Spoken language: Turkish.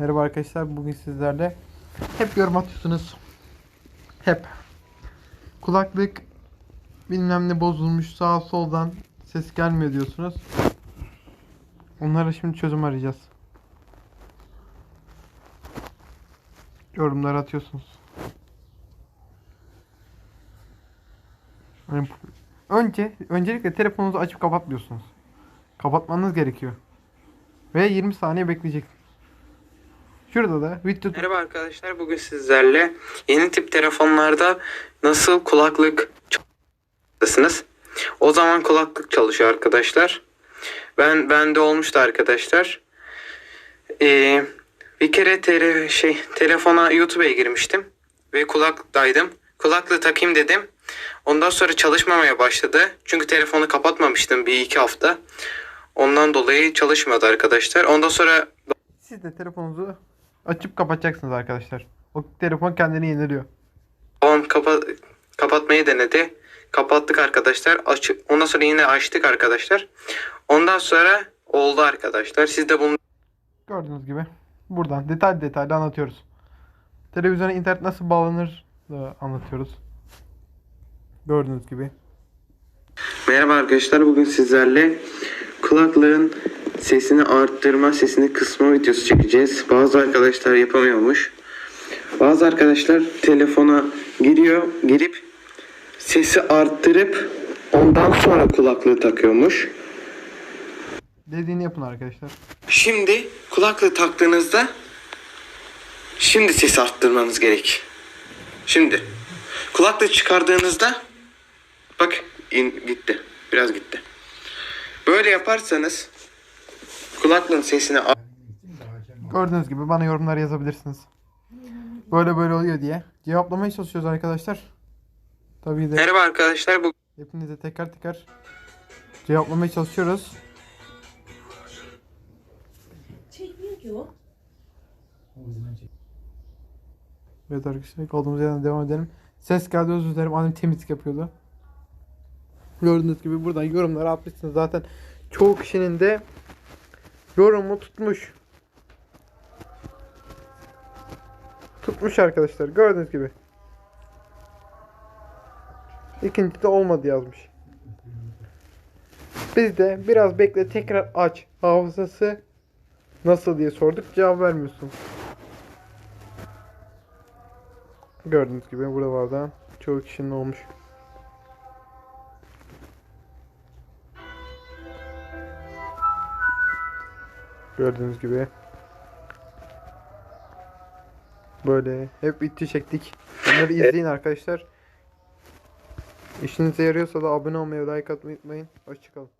Merhaba arkadaşlar. Bugün sizlerle hep yorum atıyorsunuz. Hep. Kulaklık bilmem ne bozulmuş sağ soldan ses gelmiyor diyorsunuz. Onlara şimdi çözüm arayacağız. Yorumlar atıyorsunuz. Önce, öncelikle telefonunuzu açıp kapatmıyorsunuz. Kapatmanız gerekiyor. Ve 20 saniye bekleyeceksiniz. Şurada da video Merhaba arkadaşlar bugün sizlerle yeni tip telefonlarda nasıl kulaklık çalışırsınız. O zaman kulaklık çalışıyor arkadaşlar. Ben bende olmuştu arkadaşlar. Ee, bir kere tele, şey telefona YouTube'a girmiştim ve kulaklıktaydım. Kulaklığı takayım dedim. Ondan sonra çalışmamaya başladı. Çünkü telefonu kapatmamıştım bir iki hafta. Ondan dolayı çalışmadı arkadaşlar. Ondan sonra siz de telefonunuzu açıp kapatacaksınız arkadaşlar. O telefon kendini yeniliyor. Babam kapa kapatmayı denedi. Kapattık arkadaşlar. Aç Ondan sonra yine açtık arkadaşlar. Ondan sonra oldu arkadaşlar. Siz de bunu Gördüğünüz gibi buradan detaylı detaylı anlatıyoruz. Televizyona internet nasıl bağlanır da anlatıyoruz. Gördüğünüz gibi. Merhaba arkadaşlar. Bugün sizlerle kulaklığın sesini arttırma, sesini kısma videosu çekeceğiz. Bazı arkadaşlar yapamıyormuş. Bazı arkadaşlar telefona giriyor, girip sesi arttırıp ondan sonra kulaklığı takıyormuş. Dediğini yapın arkadaşlar. Şimdi kulaklığı taktığınızda şimdi ses arttırmanız gerek. Şimdi kulaklığı çıkardığınızda bak in, gitti. Biraz gitti. Böyle yaparsanız kulaklığın sesini Gördüğünüz gibi bana yorumlar yazabilirsiniz. Böyle böyle oluyor diye. Cevaplamaya çalışıyoruz arkadaşlar. Tabii de Merhaba arkadaşlar bu hepinize tekrar tekrar cevaplamaya çalışıyoruz. Çekmiyor ki o. Evet arkadaşlar kaldığımız yerden devam edelim. Ses geldi özür dilerim. Annem temizlik yapıyordu. Gördüğünüz gibi buradan yorumları atmışsınız. Zaten çoğu kişinin de yorumu tutmuş. Tutmuş arkadaşlar. Gördüğünüz gibi. İkinci de olmadı yazmış. Biz de biraz bekle tekrar aç. Hafızası nasıl diye sorduk. Cevap vermiyorsun. Gördüğünüz gibi buralardan çoğu kişinin olmuş. Gördüğünüz gibi. Böyle hep itti çektik. Bunları izleyin arkadaşlar. İşinize yarıyorsa da abone olmayı, like atmayı unutmayın. Hoşçakalın.